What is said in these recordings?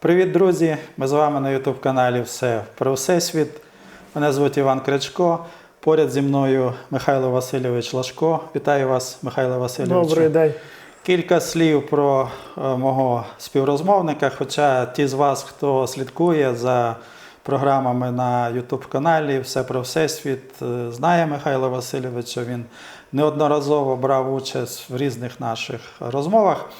Привіт, друзі! Ми з вами на YouTube каналі Все про Всесвіт. Мене звуть Іван Крячко. Поряд зі мною Михайло Васильович Лашко. Вітаю вас, Михайло Васильович. Добрий день. Кілька слів про е, мого співрозмовника. Хоча ті з вас, хто слідкує за програмами на YouTube каналі Все про Всесвіт, е, знає Михайла Васильовича. Він неодноразово брав участь в різних наших розмовах.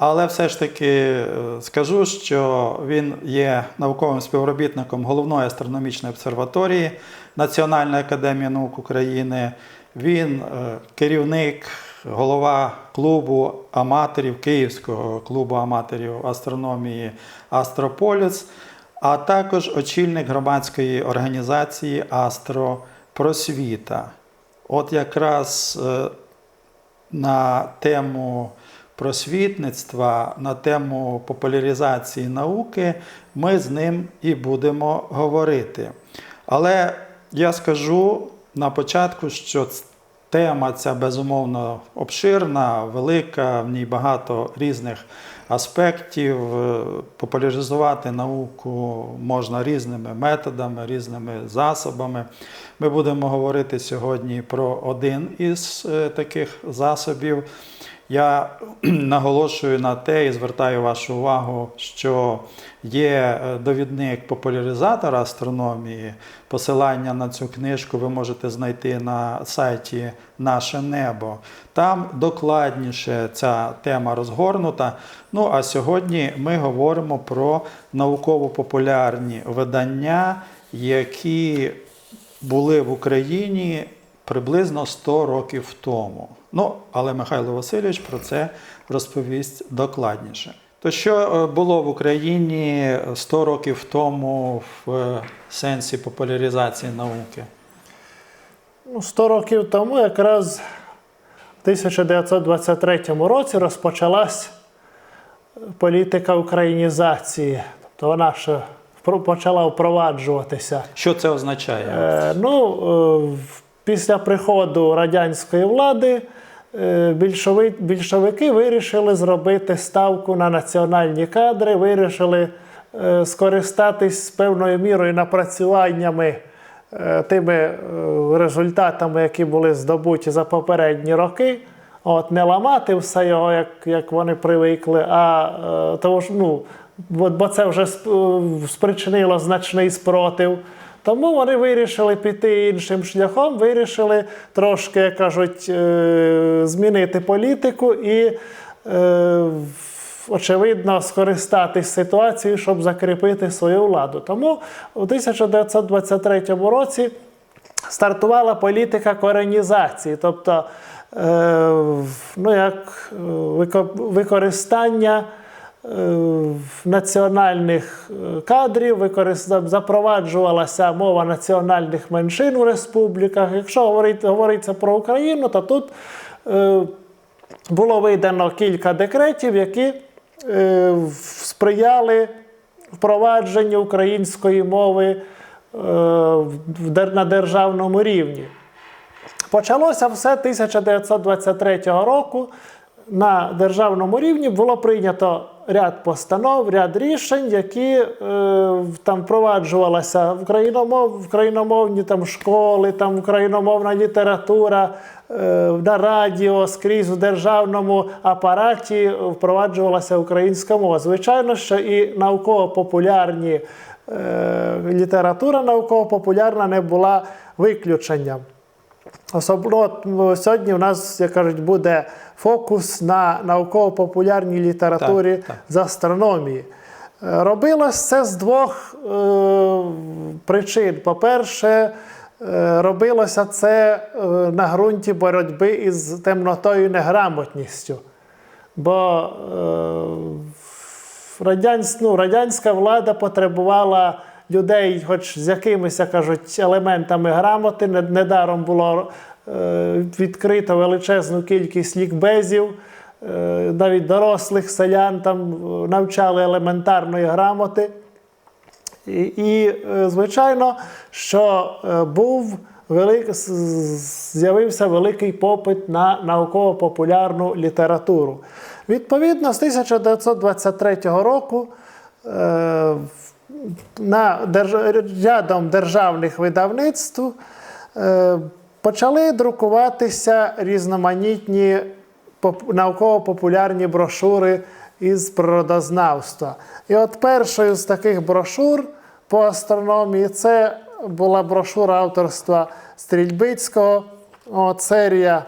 Але все ж таки е, скажу, що він є науковим співробітником головної астрономічної обсерваторії Національної академії наук України. Він е, керівник, голова клубу аматорів Київського клубу аматорів астрономії Астрополіс, а також очільник громадської організації Астропросвіта. От якраз е, на тему просвітництва, на тему популяризації науки ми з ним і будемо говорити. Але я скажу на початку, що тема ця безумовно обширна, велика, в ній багато різних аспектів. Е, Популяризувати науку можна різними методами, різними засобами. Ми будемо говорити сьогодні про один із е, таких засобів. Я наголошую на те і звертаю вашу увагу, що є е, довідник популяризатора астрономії. Посилання на цю книжку ви можете знайти на сайті Наше Небо. Там докладніше ця тема розгорнута. Ну а сьогодні ми говоримо про науково-популярні видання, які були в Україні приблизно 100 років тому. Ну, але Михайло Васильович про це розповість докладніше. То що е, було в Україні 100 років тому в е, сенсі популяризації науки? Ну, 100 років тому, якраз в 1923 році, розпочалась політика українізації. Тобто вона ще почала впроваджуватися. Що це означає? Е, ну, е, після приходу радянської влади е, більшови, більшовики вирішили зробити ставку на національні кадри, вирішили е, скористатись певною мірою напрацюваннями е, тими е, результатами, які були здобуті за попередні роки. От, не ламати все його, як, як вони привикли, а е, того ж, ну, бо, це вже е, спричинило значний спротив. Тому вони вирішили піти іншим шляхом, вирішили трошки, як кажуть, е, змінити політику і, е, очевидно, скористатись ситуацією, щоб закріпити свою владу. Тому у 1923 році стартувала політика коренізації, тобто е, ну, як використання національних е, кадрів, запроваджувалася мова національних меншин у республіках. Якщо говорить, говориться про Україну, то тут е, було видано кілька декретів, які е, сприяли впровадженню української мови е, на державному рівні. Почалося все 1923 року. На державному рівні було прийнято ряд постанов, ряд рішень, які е, там впроваджувалися україномов, україномовні там, школи, там, україномовна література, е, на радіо, скрізь в державному апараті впроваджувалася українська мова. Звичайно, що і науково-популярні е, література науково-популярна не була виключенням. Особливо сьогодні у нас, як кажуть, буде фокус на науково-популярній літературі Так, так. з астрономії. Е, Робилось це з двох е, причин. По-перше, е, робилося це е, на ґрунті боротьби із темнотою і неграмотністю. Бо е, радянсь, ну, радянська влада потребувала людей, хоч з якимись, кажуть, елементами грамоти. Недаром було е, відкрито величезну кількість лікбезів. Е, навіть дорослих селян там навчали елементарної грамоти. І, і е, звичайно, що був велик, з'явився великий попит на науково-популярну літературу. Відповідно, з 1923 року е, на держ... рядом державних видавництв е, почали друкуватися різноманітні поп- науково-популярні брошури із природознавства. І от першою з таких брошур по астрономії це була брошура авторства Стрільбицького, серія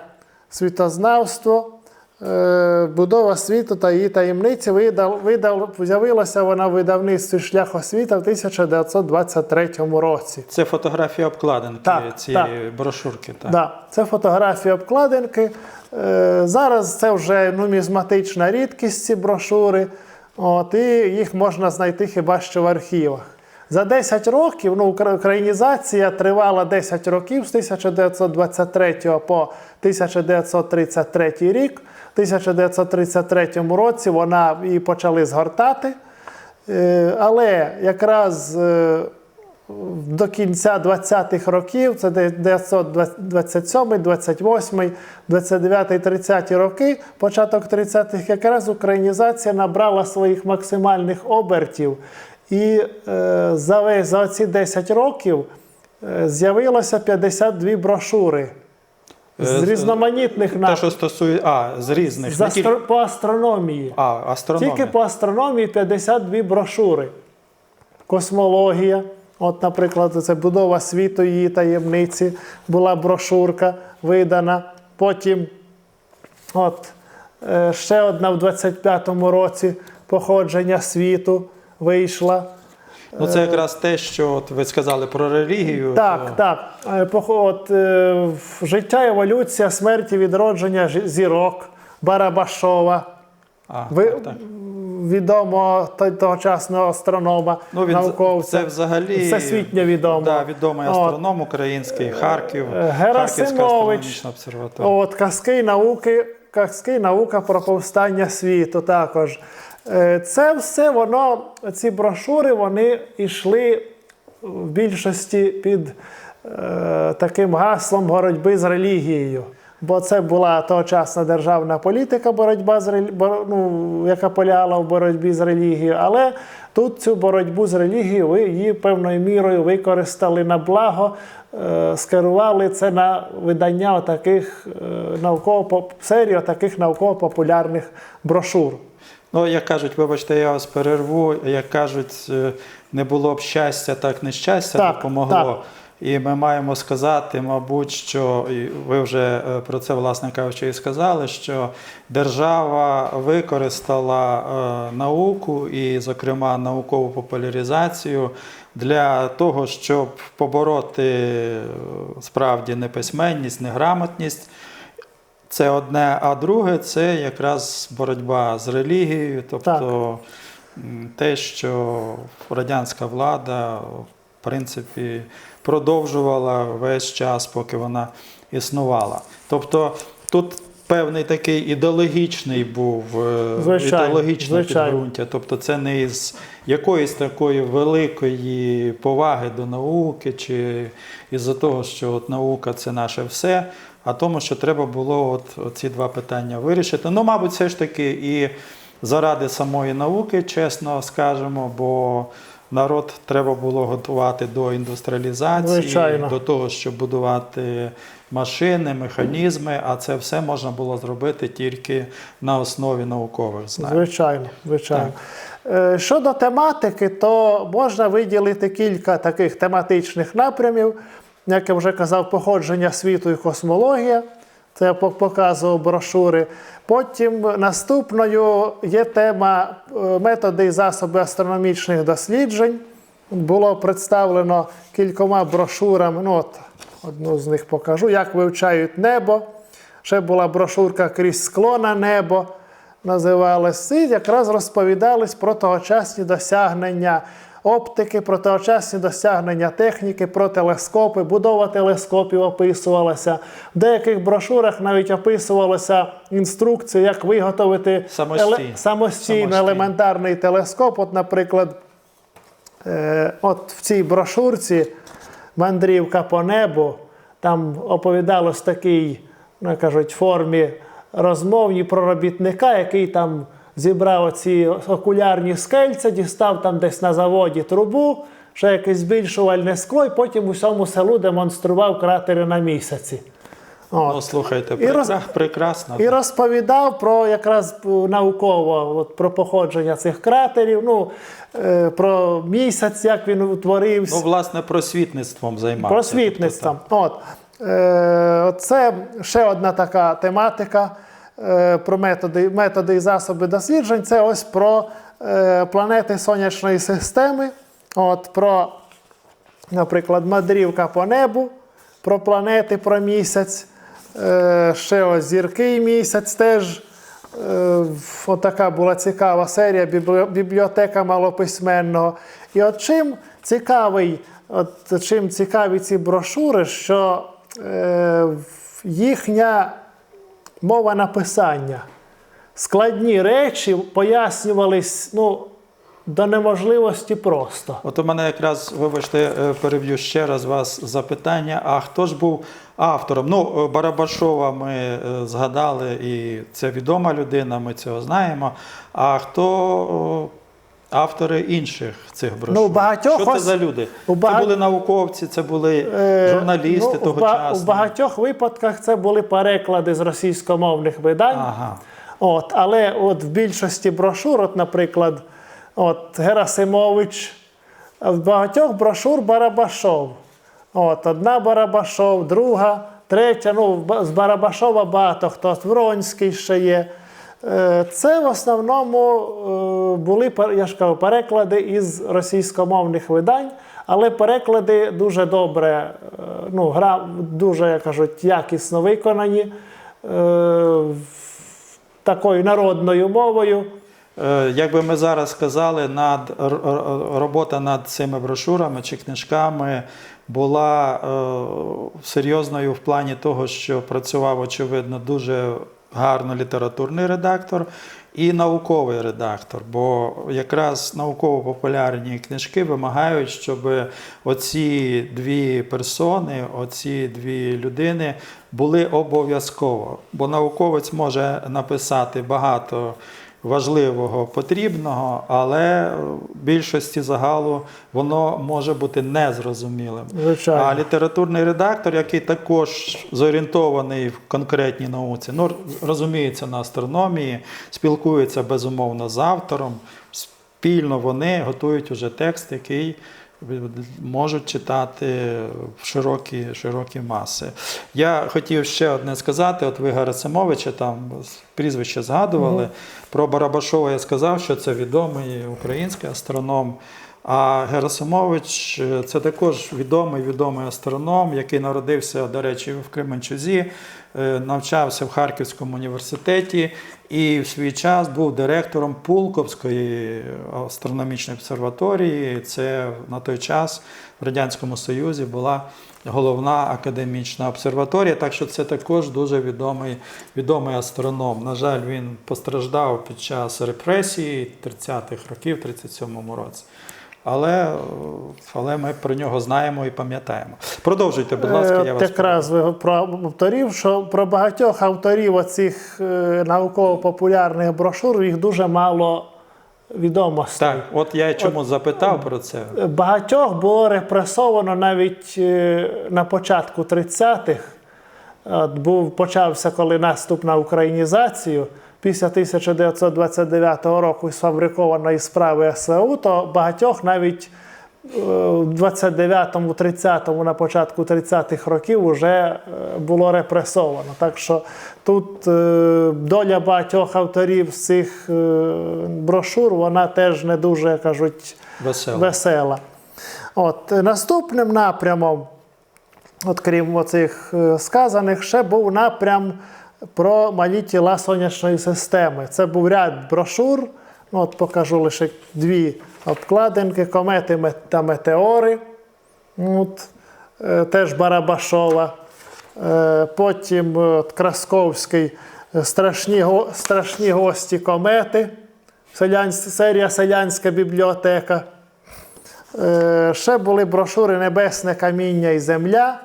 світознавство. Е, Будова світу та її таємниці видав, видав, з'явилася вона в видавництві шлях освіта в 1923 році. Це фотографія обкладинки Так, цієї брошурки. Так. Да, це фотографії обкладинки. Е, зараз це вже нумізматична рідкість, ці брошури. От, і їх можна знайти хіба що в архівах. За 10 років, ну, українізація тривала 10 років з 1923 по 1933 рік. В 1933 році вона її почали згортати. Е, Але якраз е, до кінця 20-х років, це де- 1927, 28, 29, 30 роки, початок 30-х, якраз українізація набрала своїх максимальних обертів. І е, за, за ці 10 років з'явилося 52 брошури з Е, різноманітних Те, що стосує, а, з різних. За тільки- по астрономії. А, астрономія. Тільки по астрономії 52 брошури. Космологія. От, наприклад, це будова світу, її таємниці, була брошурка видана. Потім от, е, ще одна в 25-му році походження світу вийшла. Ну, це якраз те, що от ви сказали про релігію. Так, то- так. Е, От, е, життя, еволюція, смерть і відродження зірок Барабашова. А, Ви, так, так. відомого тогочасного астронома, Ну, він науковця. це взагалі всесвітньо відомо. Да, відомий От. астроном український, Харків, Е, Харківська Герасимович. астрономічна обсерваторія. От казки науки, казки наука про повстання світу також. Е, Це все воно, ці брошури, вони йшли в більшості під е, таким гаслом боротьби з релігією. Бо це була тогочасна державна політика, боротьба з ну, яка полягала в боротьбі з релігією. Але тут цю боротьбу з релігією ви її певною мірою використали на благо, е, скерували це на видання таких науково серію таких науково-популярних брошур. Ну, як кажуть, вибачте, я вас перерву. Як кажуть, е, не було б щастя, так нещастя Так, допомогло. так. І ми маємо сказати, мабуть, що і ви вже е, про це, власне кажучи, і сказали, що держава використала е, науку і, зокрема, наукову популяризацію для того, щоб побороти е, справді неписьменність, неграмотність. Це одне, а друге це якраз боротьба з релігією, тобто м, те, що радянська влада, в принципі, продовжувала весь час, поки вона існувала. Тобто тут певний такий ідеологічний був е, Звичайно, ідеологічне звичайно. підґрунтя. Тобто це не із якоїсь такої великої поваги до науки, чи із-за того, що от наука це наше все, а тому, що треба було от, ці два питання вирішити. Ну, мабуть, все ж таки і заради самої науки, чесно скажемо, бо народ треба було готувати до індустріалізації, Звичайно. до того, щоб будувати машини, механізми, а це все можна було зробити тільки на основі наукових знань. Звичайно, звичайно. Е, Щодо тематики, то можна виділити кілька таких тематичних напрямів, як я вже казав, походження світу і космологія. Це я показував брошури. Потім наступною є тема е, методи і засоби астрономічних досліджень. Було представлено кількома брошурами. Ну, от, одну з них покажу, як вивчають небо. Ще була брошурка крізь скло на небо називалась. І якраз розповідались про тогочасні досягнення оптики, про тогочасні досягнення техніки, про телескопи, будова телескопів описувалася. В деяких брошурах навіть описувалася інструкція, як виготовити Самостійно. самостійно Самостійно. елементарний телескоп. От, наприклад, Е, от в цій брошурці Мандрівка по небу там оповідалось такій, ну, кажуть, формі розмовні про робітника, який там зібрав оці окулярні скельця, дістав там десь на заводі трубу, ще якесь збільшувальне скло, і потім усьому селу демонстрував кратери на місяці. От. Ну, слухайте, І роз- прекрасно. І розповідав про якраз науково от, про походження цих кратерів, ну, е, про місяць, як він утворився. Ну, власне, просвітництвом займався. Просвітництвом. От. Е, це ще одна така тематика про методи, методи і засоби досліджень. Це ось про е, планети Сонячної системи, от, про, наприклад, мандрівка по небу, про планети, про місяць. Е, ще ось зірки і місяць теж. Е, Отака була цікава серія бібліотека малописьменного. І от чим цікавий, от чим цікаві ці брошури, що е, їхня мова написання, складні речі пояснювались ну, до неможливості просто. От у мене якраз, вибачте, е, переб'ю ще раз вас запитання. А хто ж був автором? Ну, е, Барабашова ми е, згадали, і це відома людина, ми цього знаємо. А хто автори інших цих брошур? Ну, багатьох Що це за люди? бага- Це були науковці, це були Е, журналісти ну, в ба- тогочасні. У багатьох випадках це були переклади з російськомовних видань. Ага. От, але от в більшості брошур, от, наприклад, от Герасимович, в багатьох брошур Барабашов. От, одна Барабашов, друга, третя. Ну, з Барабашова багато хто Вронський ще є. Е, Це в основному е, були я ж кажу, переклади із російськомовних видань, але переклади дуже добре, е, ну, гра, дуже, як кажуть, якісно виконані. такою народною мовою. Як би ми зараз сказали, над робота над цими брошурами чи книжками була серйозною в плані того, що працював, очевидно, дуже гарно літературний редактор і науковий редактор. Бо якраз науково-популярні книжки вимагають, щоб оці дві персони, оці дві людини були обов'язково. Бо науковець може написати багато важливого, потрібного, але в більшості загалу воно може бути незрозумілим. Звичайно. А літературний редактор, який також зорієнтований в конкретній науці, ну розуміється на астрономії, спілкується безумовно з автором, спільно вони готують уже текст, який можуть читати в широкі, широкі маси. Я хотів ще одне сказати: от ви Герасимовича там прізвище згадували. Про Барабашова я сказав, що це відомий український астроном. А Герасимович е, це також відомий відомий астроном, який народився, до речі, в Кременчузі, навчався в Харківському університеті і в свій час був директором Пулковської астрономічної обсерваторії. Це на той час в Радянському Союзі була головна академічна обсерваторія. Так що це також дуже відомий, відомий астроном. На жаль, він постраждав під час репресії 30-х років, 37-му році. Але, е, але ми про нього знаємо і пам'ятаємо. Продовжуйте, будь ласка, я Е, вас Якраз ви про авторів, що про багатьох авторів оцих е, науково-популярних брошур їх дуже мало відомостей. Так, от я чому запитав про це. Багатьох було репресовано навіть на початку 30-х. От був, почався коли наступ на українізацію. Після 1929 року сфабрикованої справи СВУ, то багатьох навіть е, в 29-му, 30-му, на початку 30-х років вже е, було репресовано. Так що тут е, доля багатьох авторів з цих брошур, вона теж не дуже, кажуть, Весело. весела. От, наступним напрямом, от крім оцих сказаних, ще був напрям про малі тіла сонячної системи. Це був ряд брошур. Ну, от покажу лише дві обкладинки: комети та метеори. От, е, теж Барабашова. Е, Потім е, от, Красковський страшні, страшні гості комети. Селян, серія Селянська бібліотека. Ще були брошури Небесне каміння і земля.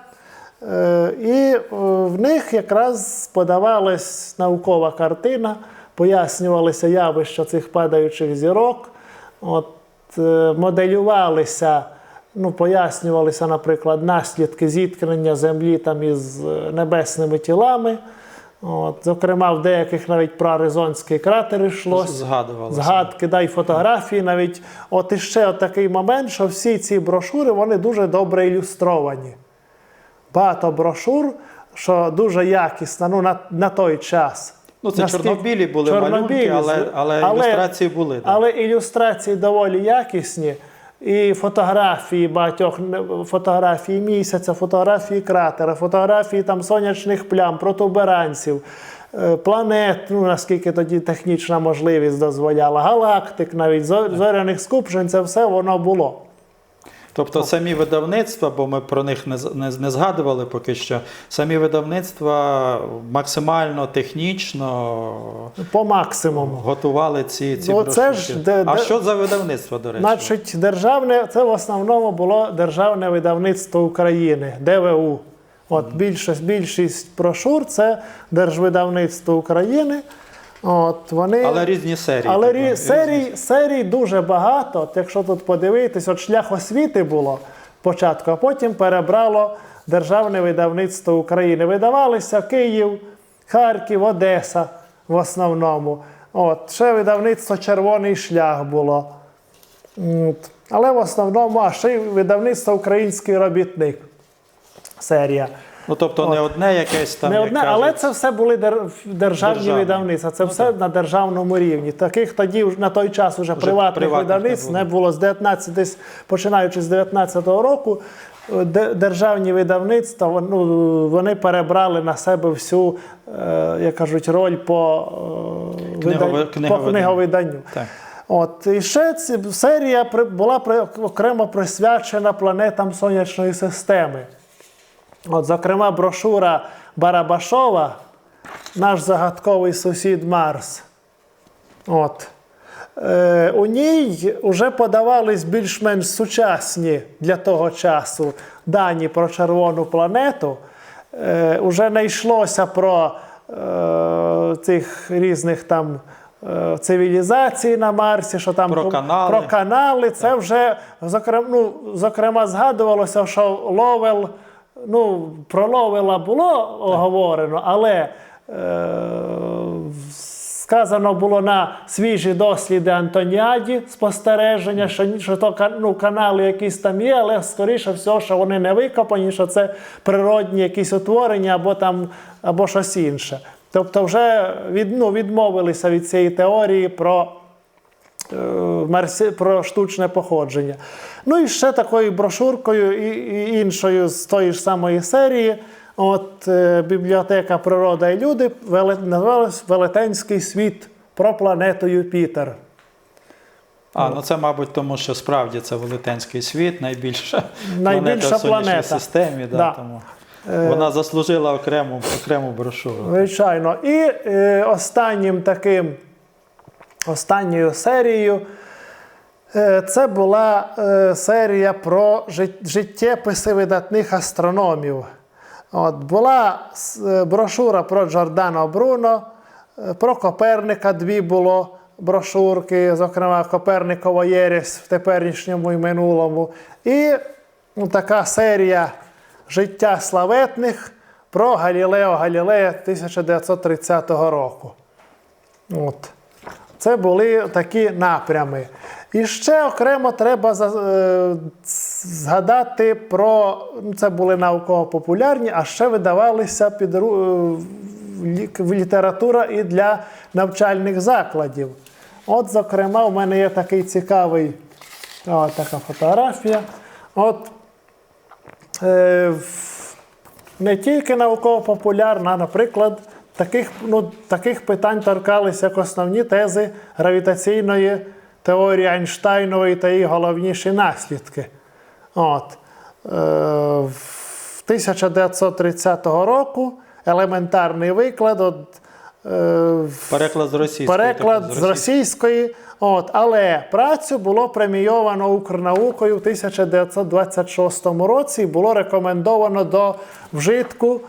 Е, І е, в них якраз подавалась наукова картина пояснювалися явища цих падаючих зірок, от, е, моделювалися, ну, пояснювалися, наприклад, наслідки зіткнення Землі там із небесними тілами. От, зокрема, в деяких навіть про Аризонський кратер йшлось. Згадувалося. Згадки, да, і фотографії навіть. От іще от такий момент, що всі ці брошури вони дуже добре ілюстровані. Багато брошур, що дуже якісно ну, на, на той час. Ну, це Наскільки- чорнобілі були Чорнобілі, малюнки, але, але, ілюстрації були. да. Але ілюстрації доволі якісні. І фотографії багатьох фотографії місяця, фотографії кратера, фотографії там сонячних плям, протуберанців, е, планет, ну наскільки тоді технічна можливість дозволяла, галактик, навіть зоряних скупчень, це все воно було. Тобто самі видавництва, бо ми про них не, не, не згадували поки що, самі видавництва максимально технічно По максимуму. готували ці, ці Ну, це ж де- А де- що за видавництво, до речі? Значить, державне, це в основному було Державне видавництво України, ДВУ. От більшість, більшість брошур це Держвидавництво України. От, вони, Але різні серії. але рі- різні. серій, серій дуже багато. От якщо тут подивитись, от шлях освіти було спочатку, а потім перебрало Державне видавництво України. Видавалися Київ, Харків, Одеса в основному. От, ще видавництво Червоний шлях було. От. Але в основному, а ще й видавництво Український робітник. Серія. Ну, тобто не одне якесь там. Не як одне, кажуть, але це все були дер- державні Державні. видавництва. Це все на державному рівні. Таких тоді вже на той час уже, приватних, приватних не видавництв було. не було. З 19, десь починаючи з 19-го року. е, де- Державні видавництва вон- ну, вони перебрали на себе всю, е, як кажуть, роль по, е, Книгови- по книговиданню. книговиданню. Так. От, і ще ці, серія при- була при- окремо присвячена планетам сонячної системи. От, зокрема, брошура Барабашова, наш загадковий сусід Марс. От. Е, у ній вже подавались більш-менш сучасні для того часу дані про червону планету. Е, уже не йшлося про е, цих різних там е, цивілізацій на Марсі, що там Про канали. про канали. Це вже зокрема, ну, зокрема згадувалося, що Ловел, ну, про Ловела було оговорено, але е, сказано було на свіжі досліди Антоніаді спостереження, що, що то ну, канали якісь там є, але скоріше всього, що вони не викопані, що це природні якісь утворення або там або щось інше. Тобто, вже від, ну, відмовилися від цієї теорії про е, про штучне походження. Ну і ще такою брошуркою і, і іншою з тої ж самої серії. От е, бібліотека Природа і люди називалась Велетенський світ про планету Юпітер. А, ну це, мабуть, тому що справді це велетенський світ, найбільша, Найбільша планета в сонячній планета. системі. Да, Да. Тому вона заслужила окрему, окрему брошуру. Звичайно. І е, останнім таким, останньою серією е, це була е, серія про життєписи видатних астрономів. От, була е, брошура про Джордано Бруно, е, про Коперника дві було брошурки, зокрема Коперникова Єресь в теперішньому і минулому. І ну, така серія життя славетних про Галілео Галілея 1930 року. От. Це були такі напрями. І ще окремо треба е, згадати про ну, це були науково-популярні, а ще видавалися під е, література і для навчальних закладів. От, зокрема, у мене є такий цікавий о, така фотографія. От е, не тільки науково-популярна, наприклад, таких, ну, таких питань торкалися як основні тези гравітаційної теорії Ейнштейнової та її головніші наслідки. От. Е, в 1930 року елементарний виклад. От, е, Переклад з російської. переклад тобто з російської. От, але працю було премійовано Укрнаукою в 1926 році і було рекомендовано до вжитку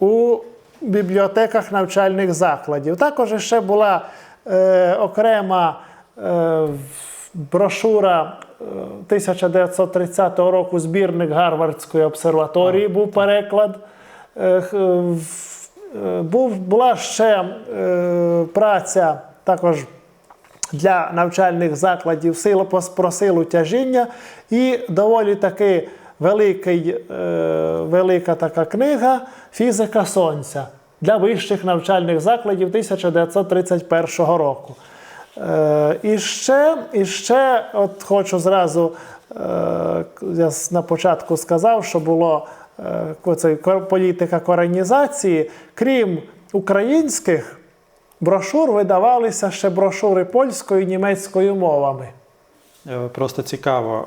у бібліотеках навчальних закладів. Також ще була е, окрема е, брошура е, 1930 року збірник Гарвардської обсерваторії був переклад. Е, е, Був, була ще е, праця також для навчальних закладів сила про силу тяжіння і доволі таки великий, е, велика така книга Фізика Сонця для вищих навчальних закладів 1931 року. Е, і ще, і ще от хочу зразу, е, я на початку сказав, що було е, політика коронізації, крім українських брошур, видавалися ще брошури польською і німецькою мовами. Е, Просто цікаво.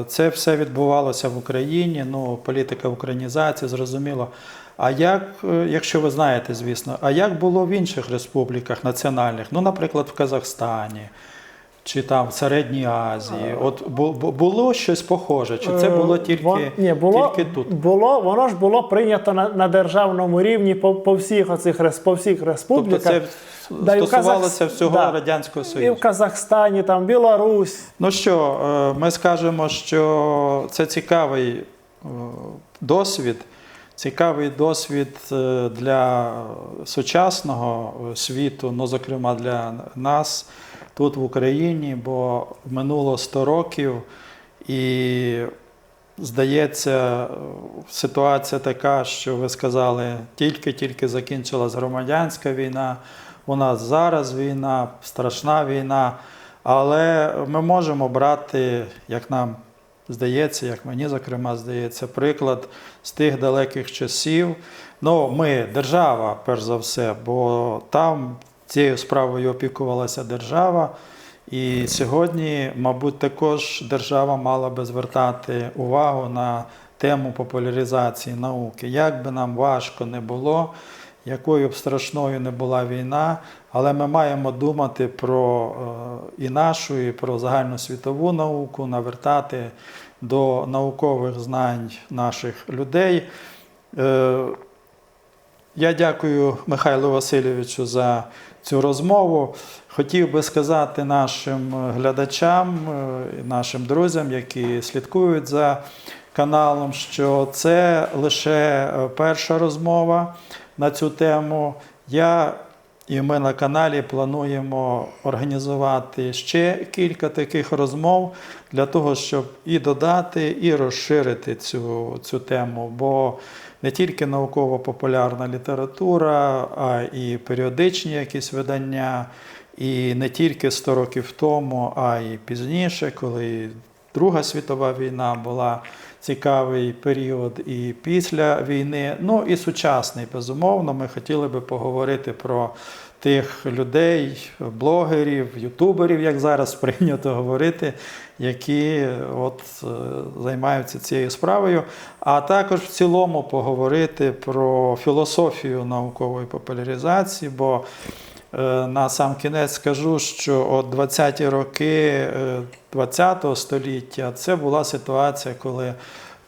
Е, Це все відбувалося в Україні, ну, політика українізації, зрозуміло. А як, е, якщо ви знаєте, звісно, а як було в інших республіках національних, ну, наприклад, в Казахстані чи там в Середній Азії? От бу- бу- було щось похоже? Чи це було тільки, вон- ні, було, тільки тут? Було, воно ж було прийнято на, на державному рівні по, по всіх оцих по всіх Тобто республіках. це Да, стосувалося Казахс- всього да. Радянського І в Казахстані, там Білорусь. Ну що, е, ми скажемо, що це цікавий е, досвід, цікавий досвід е, для сучасного світу, ну, зокрема для нас тут в Україні, бо минуло 100 років і. Здається, ситуація така, що ви сказали, тільки-тільки закінчилась громадянська війна. У нас зараз війна, страшна війна. Але ми можемо брати, як нам здається, як мені, зокрема, здається, приклад з тих далеких часів. Ну, ми держава, перш за все, бо там цією справою опікувалася держава. І сьогодні, мабуть, також держава мала би звертати увагу на тему популяризації науки. Як би нам важко не було, якою б страшною не була війна, але ми маємо думати про е, і нашу, і про загальносвітову науку, навертати до наукових знань наших людей. Е, Я дякую Михайлу Васильовичу за цю розмову. Хотів би сказати нашим глядачам, е, нашим друзям, які слідкують за каналом, що це лише перша розмова на цю тему. Я і ми на каналі плануємо організувати ще кілька таких розмов для того, щоб і додати, і розширити цю, цю тему. Бо не тільки науково-популярна література, а і періодичні якісь видання, і не тільки 100 років тому, а й пізніше, коли Друга світова війна була цікавий період і після війни. Ну і сучасний, безумовно. Ми хотіли би поговорити про тих людей, блогерів, ютуберів, як зараз прийнято говорити, які от е, займаються цією справою. А також в цілому поговорити про філософію наукової популяризації. бо На сам кінець скажу, що от 20-ті роки ХХ 20-го століття це була ситуація, коли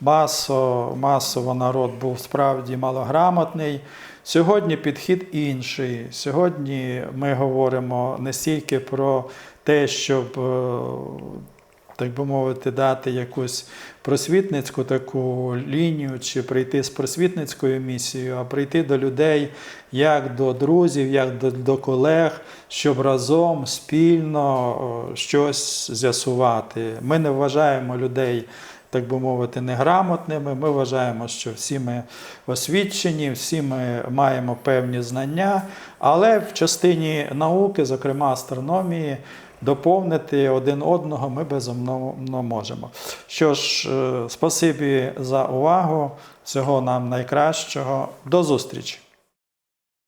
масово, масово народ був справді малограмотний. Сьогодні підхід інший. Сьогодні ми говоримо не стільки про те, щоб, е, так би мовити, дати якусь просвітницьку таку лінію, чи прийти з просвітницькою місією, а прийти до людей як до друзів, як до, до колег, щоб разом спільно щось з'ясувати. Ми не вважаємо людей. Так би мовити, неграмотними. Ми вважаємо, що всі ми освічені, всі ми маємо певні знання, але в частині науки, зокрема астрономії, доповнити один одного ми безумовно можемо. Що ж, е, спасибі за увагу. Всього нам найкращого. До зустрічі!